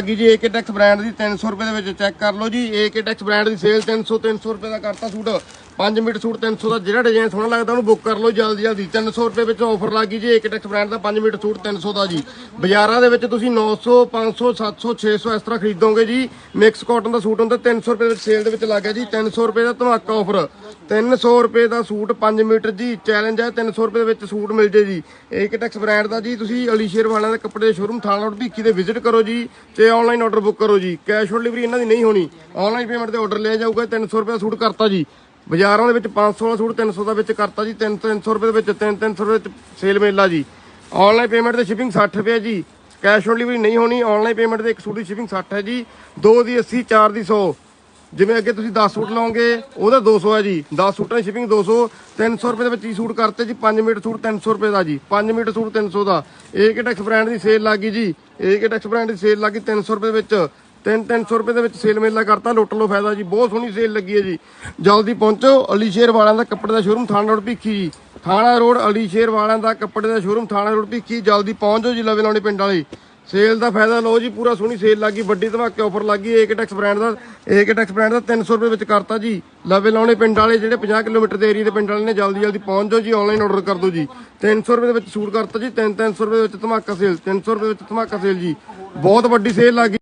ਲੱਗੀ ਜੀ Aktex brand ਦੀ 300 ਰੁਪਏ ਦੇ ਵਿੱਚ ਚੈੱਕ ਕਰ ਲਓ ਜੀ। ਏਕੇ ਟੈਕਸ ਬ੍ਰਾਂਡ ਦੀ ਸੇਲ 300 300 ਰੁਪਏ ਦਾ ਕਰਤਾ ਸੂਟ। 5 ਮੀਟਰ ਸੂਟ 300 ਦਾ ਜਿਹੜਾ ਡਿਜ਼ਾਈਨ ਸੋਹਣਾ ਲੱਗਦਾ, ਉਹਨੂੰ ਬੁੱਕ ਕਰ ਲਓ ਜਲਦੀ ਜਲਦੀ। 300 ਰੁਪਏ ਵਿੱਚ ਆਫਰ ਲੱਗੀ ਜੀ ਏਕਟੈਕਸ ਬ੍ਰਾਂਡ ਦਾ 5 ਮੀਟਰ ਸੂਟ 300 ਦਾ ਜੀ। ਬਾਜ਼ਾਰਾਂ ਦੇ ਵਿੱਚ ਤੁਸੀਂ 900 500 700 600 ਇਸ ਤਰ੍ਹਾਂ ਖਰੀਦੋਗੇ ਜੀ। ਮਿਕਸ ਕਾਟਨ ਦਾ ਸੂਟ ਹੁੰਦਾ 300 ਰੁਪਏ ਵਿੱਚ ਸੇਲ ਦੇ ਵਿੱਚ ਲੱਗ ਗਿਆ ਜੀ। 300 ਰੁਪਏ ਦਾ ਧਮਾਕਾ ਆਫਰ 300 ਰੁਪਏ ਦਾ ਸੂਟ 5 ਮੀਟਰ ਜੀ ਚੈਲੰਜ ਹੈ 300 ਰੁਪਏ ਦੇ ਵਿੱਚ ਸੂਟ ਮਿਲ ਜੇ ਜੀ। ਏਕਟੈਕਸ ਬ੍ਰਾਂਡ ਦਾ ਜੀ, ਤੁਸੀਂ ਅਲੀਸ਼ੇਰ ਵਾਲਿਆਂ ਦੇ ਕੱਪੜੇ ਦੇ ਸ਼ੋਰੂਮ ਥਾਣਾ ਰੋਡ ਭੀਖੀ ਦੇ ਵਿਜ਼ਿਟ ਕਰੋ ਜੀ, ਤੇ ਆਨਲਾਈਨ ਆਰਡਰ ਬੁੱਕ ਕਰੋ ਜੀ। ਕੈਸ਼ ਔਨ ਡਿਲੀਵਰੀ ਇਹਨਾਂ ਦੀ ਨਹੀਂ ਹੋਣੀ। ਆਨਲਾਈਨ ਪੇਮੈਂਟ ਤੇ ਆਰਡਰ ਲਿਆ ਜਾਊਗਾ 300 ਰੁਪਏ ਦਾ ਸੂਟ ਕਰਤਾ ਜੀ। ਬਾਜ਼ਾਰਾਂ ਦੇ ਵਿੱਚ 500 ਵਾਲਾ ਸੂਟ 300 ਦਾ ਵਿੱਚ ਕਰਤਾ ਜੀ 3 300 ਰੁਪਏ ਦੇ ਵਿੱਚ 3 300 ਰੁਪਏ ਵਿੱਚ ਸੇਲ ਮੇਲਾ ਜੀ। ਆਨਲਾਈਨ ਪੇਮੈਂਟ ਤੇ ਸ਼ਿਪਿੰਗ 60 ਰੁਪਏ ਜੀ। ਕੈਸ਼ ਔਨ ਡਿਲੀਵਰੀ ਨਹੀਂ ਹੋਣੀ ਆਨਲਾਈਨ ਪੇਮੈਂਟ ਦੇ ਇੱਕ ਸੂਟ ਦੀ ਸ਼ਿਪਿੰਗ 60 ਹੈ ਜੀ। ਦੋ ਦੀ 80 ਚਾਰ ਦੀ 100 ਜਿਵੇਂ ਅੱਗੇ ਤੁਸੀਂ 10 ਸੂਟ ਲਓਗੇ, ਉਹਦਾ 200 ਹੈ ਜੀ। 10 ਸੂਟਾਂ ਦੀ ਸ਼ਿਪਿੰਗ 200 300 ਰੁਪਏ ਦੇ ਵਿੱਚ ਹੀ ਸੂਟ ਕਰਤੇ ਜੀ 5 ਮੀਟਰ ਸੂਟ 300 ਰੁਪਏ ਦਾ ਜੀ। 5 ਮੀਟਰ ਸੂਟ 300 ਦਾ। ਏਕਟੈਕਸ ਬ੍ਰਾਂਡ ਦੀ ਸੇਲ ਲੱਗੀ ਜੀ। ਏਕਟੈਕਸ ਬ੍ਰਾਂਡ ਦੀ ਸੇਲ ਲੱਗੀ 300 ਰੁਪਏ ਦੇ ਵਿੱਚ। 3 300 ਰੁਪਏ ਦੇ ਵਿੱਚ ਸੇਲ ਮੇਲਾ ਕਰਤਾ, ਲੁੱਟ ਲਓ ਫਾਇਦਾ ਜੀ, ਬਹੁਤ ਸੋਹਣੀ ਸੇਲ ਲੱਗੀ ਹੈ ਜੀ। ਜਲਦੀ ਪਹੁੰਚੋ, ਅਲੀ ਸ਼ੇਰ ਵਾਲਿਆਂ ਦਾ ਕੱਪੜੇ ਦਾ ਸ਼ੋਰੂਮ, ਥਾਣਾ ਰੋਡ ਭੀਖੀ ਜੀ। ਥਾਣਾ ਰੋਡ, ਅਲੀ ਸ਼ੇਰ ਵਾਲਿਆਂ ਦਾ ਕੱਪੜੇ ਦਾ ਸ਼ੋਰੂਮ, ਥਾਣਾ ਰੋਡ ਭੀਖੀ ਜਲਦੀ ਪਹੁੰਚ ਜਾਓ ਜੀ ਲਵੇ ਲਾਉਣੇ ਪਿੰਡ ਵਾਲੇ। ਸੇਲ ਦਾ ਫਾਇਦਾ ਲਓ ਜੀ, ਪੂਰਾ ਸੋਹਣੀ ਸੇਲ ਲੱਗੀ, ਵੱਡੀ ਧਮਾਕੇ ਆਫਰ ਲੱਗੀ ਏਕਟੈਕਸ ਬ੍ਰਾਂਡ ਦਾ ਏਕਟੈਕਸ ਬ੍ਰਾਂਡ ਦਾ 300 ਰੁਪਏ ਵਿੱਚ ਕਰਤਾ ਜੀ। ਲਵੇ ਲਾਉਣੇ ਪਿੰਡ ਵਾਲੇ, ਜਿਹੜੇ 50 ਕਿਲੋਮੀਟਰ ਦੇ ਏਰੀਆ ਦੇ ਪਿੰਡ ਵਾਲੇ ਨੇ, ਜਲਦੀ ਜਲਦੀ ਪਹੁੰਚ ਜਾਓ ਜੀ ਆਨਲਾਈਨ ਆਰਡਰ ਕਰ ਦਿਓ ਜੀ। 300 ਰੁਪਏ ਦੇ ਵਿੱਚ ਸੂਟ ਕਰਤਾ ਜੀ 3 300 ਰੁਪਏ ਦੇ ਵਿੱਚ ਧਮਾਕਾ ਸੇਲ 300 ਰੁਪਏ ਵਿੱਚ ਧਮਾਕਾ ਸੇਲ ਜੀ। ਬਹੁਤ ਵੱਡੀ ਸੇਲ ਲੱਗੀ।